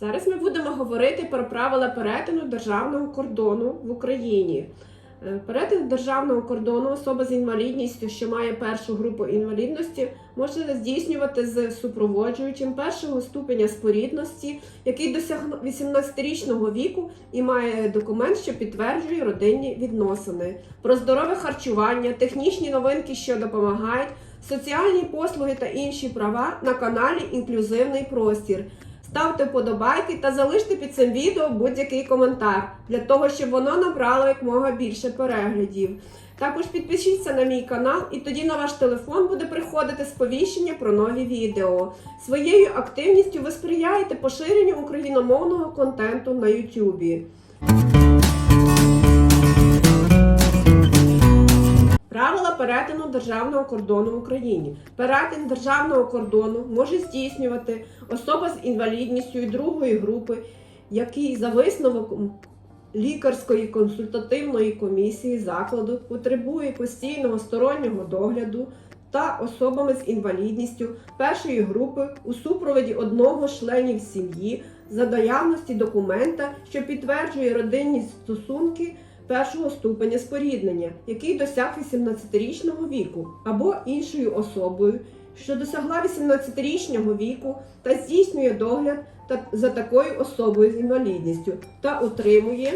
Зараз ми будемо говорити про правила перетину державного кордону в Україні. Е, Перетин державного кордону особа з інвалідністю, що має першу групу інвалідності, може здійснювати з супроводжуючим першого ступеня спорідності, який досяг 18-річного віку і має документ, що підтверджує родинні відносини, про здорове харчування, технічні новинки, що допомагають, соціальні послуги та інші права на каналі Інклюзивний простір. Ставте вподобайки та залиште під цим відео будь-який коментар для того, щоб воно набрало якмога більше переглядів. Також підпишіться на мій канал, і тоді на ваш телефон буде приходити сповіщення про нові відео. Своєю активністю ви сприяєте поширенню україномовного контенту на YouTube. Перетину державного кордону в Україні. Перетин державного кордону може здійснювати особа з інвалідністю другої групи, який за висновком лікарської консультативної комісії закладу потребує постійного стороннього догляду та особами з інвалідністю першої групи у супроводі одного з членів сім'ї за наявності документа, що підтверджує родинні стосунки першого ступеня споріднення, який досяг 18-річного віку, або іншою особою, що досягла 18-річного віку та здійснює догляд за такою особою з інвалідністю та отримує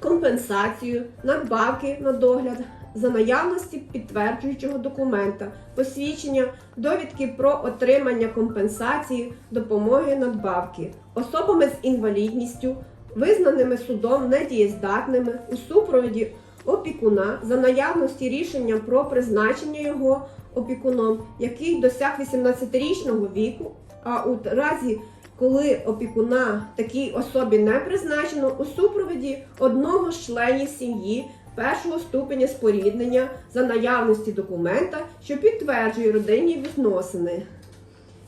компенсацію, надбавки на догляд за наявності підтверджуючого документа, посвідчення, довідки про отримання компенсації, допомоги надбавки, особами з інвалідністю, визнаними судом недієздатними у супроводі опікуна за наявності рішення про призначення його опікуном, який досяг 18-річного віку, а у разі коли опікуна такій особі не призначено у супроводі одного з членів сім'ї першого ступеня споріднення за наявності документа, що підтверджує родинні відносини,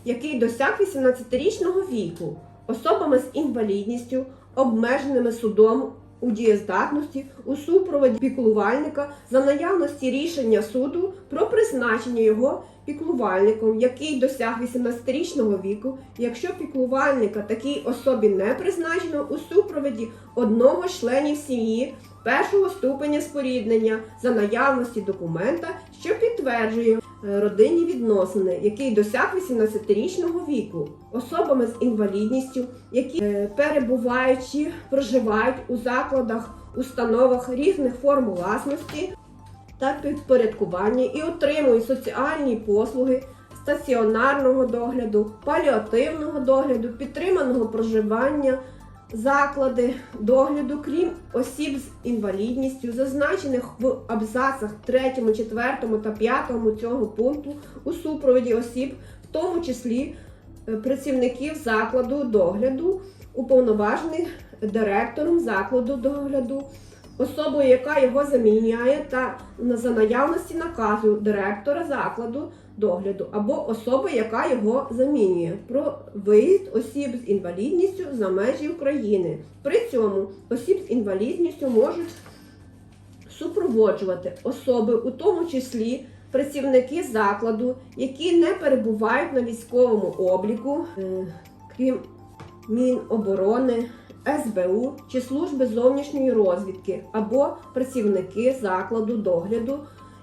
який досяг 18-річного віку, особами з інвалідністю, обмеженими судом у дієздатності у супроводі піклувальника за наявності рішення суду про призначення його піклувальником, який досяг 18-річного віку, якщо піклувальника такій особі не призначено у супроводі одного членів сім'ї першого ступеня споріднення за наявності документа, що підтверджує родинні відносини, який досяг 18-річного віку, особами з інвалідністю, які е, перебуваючи, проживають у закладах, установах різних форм власності та підпорядкування і отримують соціальні послуги стаціонарного догляду, паліативного догляду, підтриманого проживання, заклади догляду, крім осіб з інвалідністю, зазначених в абзацах 3, 4 та 5 цього пункту у супроводі осіб, в тому числі е, працівників закладу догляду, уповноважених директором закладу догляду, особою, яка його заміняє, та за наявності наказу директора закладу догляду або особи, яка його замінює, про виїзд осіб з інвалідністю за межі України. При цьому осіб з інвалідністю можуть супроводжувати особи, у тому числі працівники закладу, які не перебувають на військовому обліку, е, крім Міноборони, СБУ чи служби зовнішньої розвідки, або працівники закладу догляду,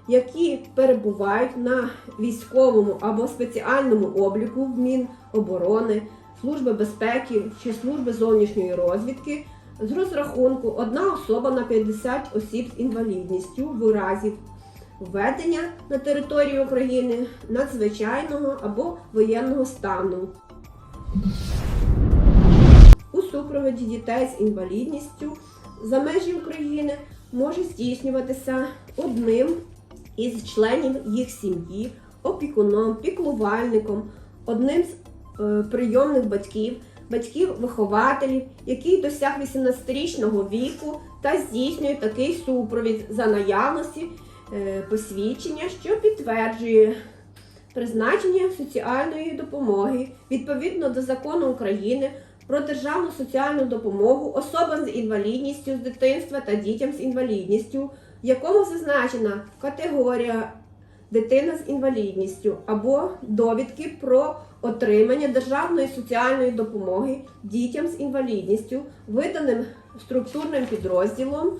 які перебувають на військовому або спеціальному обліку в Міноборони, Служби безпеки чи служби зовнішньої розвідки з розрахунку одна особа на 50 осіб з інвалідністю в разі введення на території України надзвичайного або воєнного стану. Супроводі дітей з інвалідністю за межі України може здійснюватися одним із членів їх сім'ї, опікуном, піклувальником, одним з е, прийомних батьків, батьків-вихователів, який досяг 18-річного віку та здійснює такий супровід за наявності е, посвідчення, що підтверджує призначення соціальної допомоги відповідно до закону України про державну соціальну допомогу особам з інвалідністю з дитинства та дітям з інвалідністю, в якому зазначена категорія дитина з інвалідністю або довідки про отримання державної соціальної допомоги дітям з інвалідністю, виданим структурним підрозділом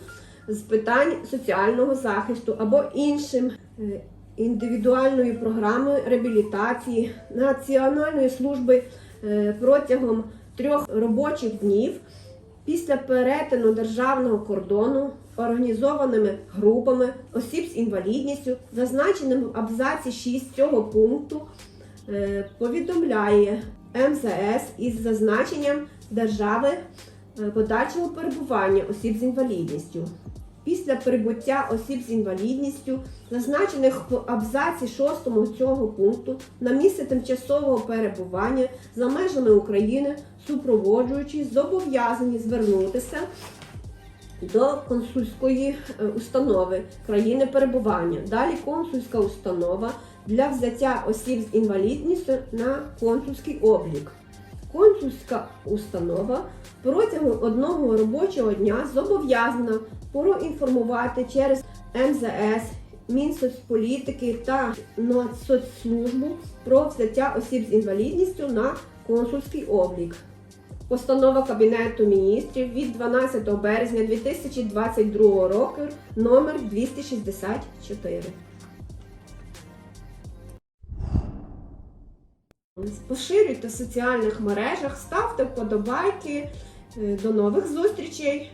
з питань соціального захисту або іншим е, індивідуальної програми реабілітації Національної служби е, протягом трьох робочих днів після перетину державного кордону організованими групами осіб з інвалідністю, зазначеним в абзаці 6 цього пункту, е, повідомляє МЗС із зазначенням держави е, подальшого перебування осіб з інвалідністю. Після прибуття осіб з інвалідністю, зазначених в абзаці 6 цього пункту, на місце тимчасового перебування за межами України, супроводжуючи, зобов'язані звернутися до консульської е, установи країни перебування. Далі консульська установа для взяття осіб з інвалідністю на консульський облік. Консульська установа протягом одного робочого дня зобов'язана проінформувати через МЗС, Мінсоцполітики та Нацсоцслужбу про взяття осіб з інвалідністю на консульський облік. Постанова Кабінету міністрів від 12 березня 2022 року номер 264. Поширюйте в соціальних мережах, ставте вподобайки. Е, До нових зустрічей!